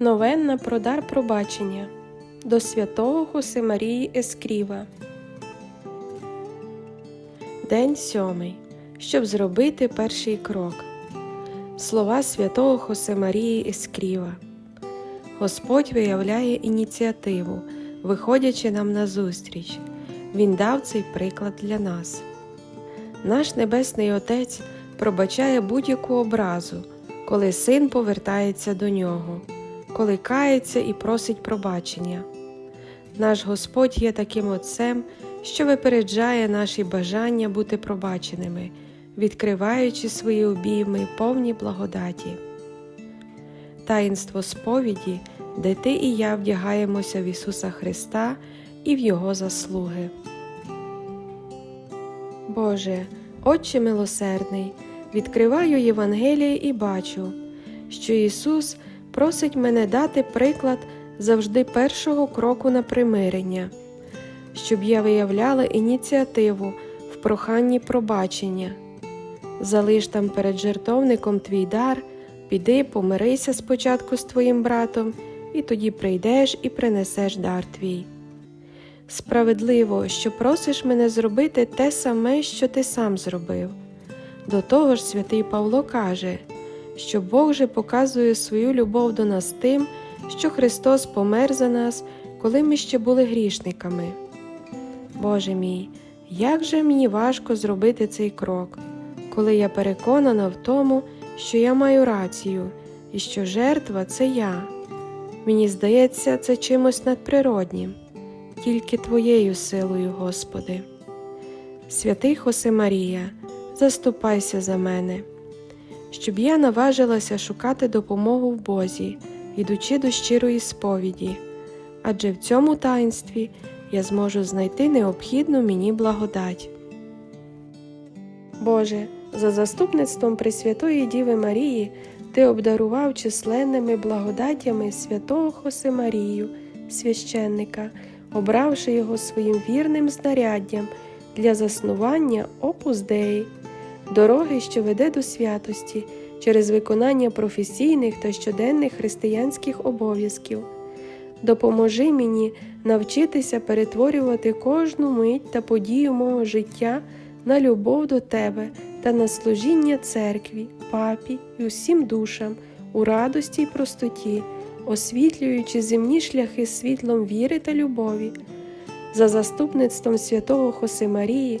Новенна про дар пробачення до святого Хосимарії Ескріва. День сьомий. Щоб зробити перший крок. Слова святого Хосимарії Ескріва. Господь виявляє ініціативу, виходячи нам назустріч. Він дав цей приклад для нас. Наш Небесний Отець пробачає будь-яку образу, коли син повертається до нього, коли кається і просить пробачення. Наш Господь є таким Отцем, що випереджає наші бажання бути пробаченими, відкриваючи свої обійми повні благодаті. Таїнство сповіді, де ти і я вдягаємося в Ісуса Христа і в Його заслуги. Боже, Отче милосердний, відкриваю Євангеліє і бачу, що Ісус просить мене дати приклад завжди першого кроку на примирення, щоб я виявляла ініціативу в проханні пробачення. Залиш там перед жертовником твій дар, піди, помирися спочатку з твоїм братом, і тоді прийдеш і принесеш дар твій. Справедливо, що просиш мене зробити те саме, що ти сам зробив. До того ж, святий Павло каже, що Бог же показує свою любов до нас тим, що Христос помер за нас, коли ми ще були грішниками. Боже мій, як же мені важко зробити цей крок, коли я переконана в тому, що я маю рацію і що жертва це я. Мені здається, це чимось надприроднім тільки Твоєю силою, Господи. Святий Хосе Марія, заступайся за мене, щоб я наважилася шукати допомогу в Бозі, йдучи до щирої сповіді, адже в цьому таїнстві я зможу знайти необхідну мені благодать. Боже, за заступництвом Пресвятої Діви Марії Ти обдарував численними благодаттями святого Хосе Марію, священника обравши його своїм вірним знаряддям для заснування опус Деї, дороги, що веде до святості через виконання професійних та щоденних християнських обов'язків. Допоможи мені навчитися перетворювати кожну мить та подію мого життя на любов до Тебе та на служіння церкві, папі і усім душам у радості й простоті освітлюючи земні шляхи світлом віри та любові. За заступництвом святого Хоси Марії,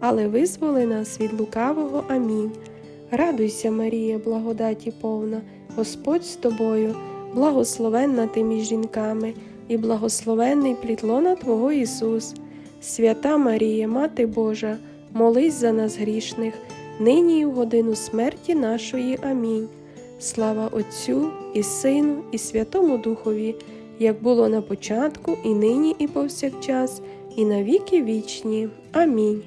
але визволи нас від лукавого. Амінь. Радуйся, Марія, благодаті повна, Господь з тобою, благословенна ти між жінками, і благословенний плітлона Твого Ісус. Свята Марія, Мати Божа, молись за нас грішних, нині і в годину смерті нашої. Амінь. Слава Отцю і Сину, і Святому Духові, як було на початку, і нині, і повсякчас, і на віки вічні. Амінь.